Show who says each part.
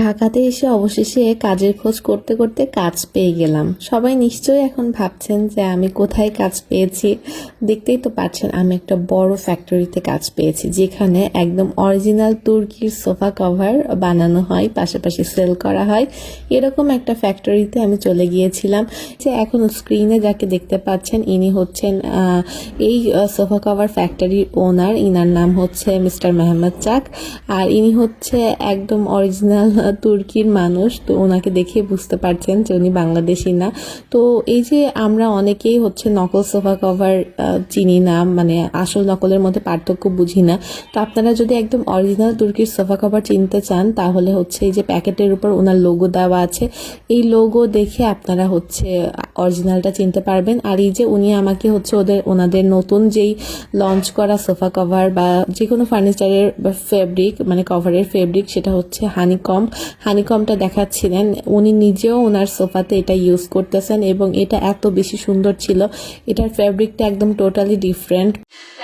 Speaker 1: ঢাকাতে এসে অবশেষে কাজের খোঁজ করতে করতে কাজ পেয়ে গেলাম। সবাই নিশ্চয়ই এখন ভাবছেন যে আমি কোথায় কাজ পেয়েছি। দেখতেই তো পাচ্ছেন আমি একটা বড় ফ্যাক্টরিতে কাজ পেয়েছি, যেখানে একদম অরিজিনাল তুর্কির সোফা কভার বানানো হয়, পাশাপাশি সেল করা হয়। এরকম একটা ফ্যাক্টরিতে আমি চলে গিয়েছিলাম, যে এখন স্ক্রিনে যাকে দেখতে পাচ্ছেন, ইনি হচ্ছেন এই সোফা কভার ফ্যাক্টরির ওনার ইনার নাম হচ্ছে মিস্টার মেহমেদ চাক। আর ইনি হচ্ছে একদম অরিজিনাল তুর্কির মানুষ, তো ওনাকে দেখে বুঝতে পারছেন যে উনি বাংলাদেশি না। তো এই যে আমরা অনেকেই হচ্ছে নকল সোফা কভার চিনি না মানে আসল নকলের মধ্যে পার্থক্য বুঝি না। তো আপনারা যদি একদম অরিজিনাল তুর্কির সোফা কভার চিনতে চান, তাহলে হচ্ছে এই যে প্যাকেটের উপর ওনার লোগো দেওয়া আছে। এই লোগো দেখে আপনারা হচ্ছে অরিজিনালটা চিনতে পারবেন। আর এই যে উনি আমাকে হচ্ছে ওদের, ওনাদের নতুন যেই লঞ্চ করা সোফা কভার বা যে কোনো ফার্নিচারের ফেব্রিক মানে কভারের ফেব্রিক, সেটা হচ্ছে হানিকম। হানিকমটা দেখাচ্ছিলেন। উনি নিজেও ওনার সোফাতে এটা ইউজ করতেছেন এবং এটা এত বেশি সুন্দর ছিল। এটার ফ্যাব্রিকটা একদম টোটালি ডিফারেন্ট